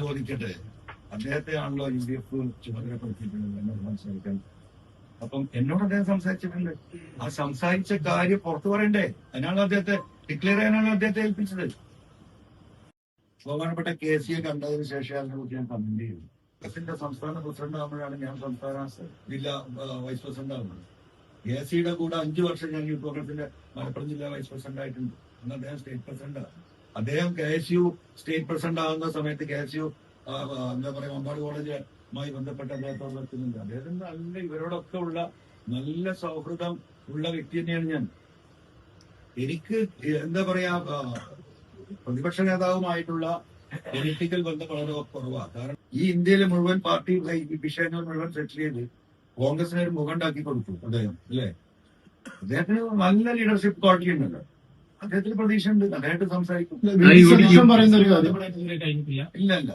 ചോദിക്കട്ടെ? അദ്ദേഹത്തെ ആണല്ലോ യു ഡി എഫ് ചുമതലപ്പെടുത്തിയിട്ടുള്ളത് എന്നോട് സംസാരിക്കാൻ. അപ്പം എന്നോട് അദ്ദേഹം സംസാരിച്ചിട്ടുണ്ട്. ആ സംസാരിച്ച കാര്യം പുറത്തു പറയണ്ടേ? അതിനാണ് അദ്ദേഹത്തെ ഡിക്ലെയർ ചെയ്യാനാണ് അദ്ദേഹത്തെ ഏൽപ്പിച്ചത്. ബഹുമാനപ്പെട്ട കെ സിയെ കണ്ടതിന് ശേഷം അതിനെ കുറിച്ച് ഞാൻ കമന്റ് ചെയ്തു എഫിന്റെ സംസ്ഥാന പ്രസിഡന്റ് ആകുമ്പോഴാണ് ഞാൻ സംസ്ഥാന ജില്ലാ വൈസ് പ്രസിഡന്റ് ആകുന്നത് കെ സിയുടെ കൂടെ അഞ്ചു വർഷം ഞാൻ യൂത്ത് കോൺഗ്രസിന്റെ മലപ്പുറം ജില്ലാ വൈസ് പ്രസിഡന്റ് ആയിട്ടുണ്ട്. അന്ന് അദ്ദേഹം സ്റ്റേറ്റ് പ്രസിഡന്റ് അദ്ദേഹം K S U state president ആകുന്ന സമയത്ത് കെ എസ് യു എന്താ പറയാ മമ്പാട് കോളേജുമായി ബന്ധപ്പെട്ട അദ്ദേഹത്തോട് എത്തുന്നുണ്ട് അദ്ദേഹത്തിന് നല്ല ഇവരോടൊക്കെ ഉള്ള നല്ല സൗഹൃദം ഉള്ള വ്യക്തി തന്നെയാണ് ഞാൻ. എനിക്ക് എന്താ പറയാ പ്രതിപക്ഷ നേതാവുമായിട്ടുള്ള പൊളിറ്റിക്കൽ ബന്ധം വളരെ കുറവാണ് കാരണം ഈ ഇന്ത്യയിലെ മുഴുവൻ പാർട്ടി വിഷയങ്ങൾ മുഴുവൻ സെറ്റിൽ ചെയ്ത് കോൺഗ്രസിന് ഒരു മുഖം ഉണ്ടാക്കി കൊടുത്തു അദ്ദേഹം അല്ലേ? അദ്ദേഹത്തിന് നല്ല ലീഡർഷിപ്പ് ക്വാളിറ്റി ഉണ്ടല്ലോ. അദ്ദേഹത്തിന് പ്രതീക്ഷ ഉണ്ട് അദ്ദേഹത്തെ സംസാരിക്കും പറയുന്ന ഒരു കാര്യം. ഇല്ല ഇല്ല.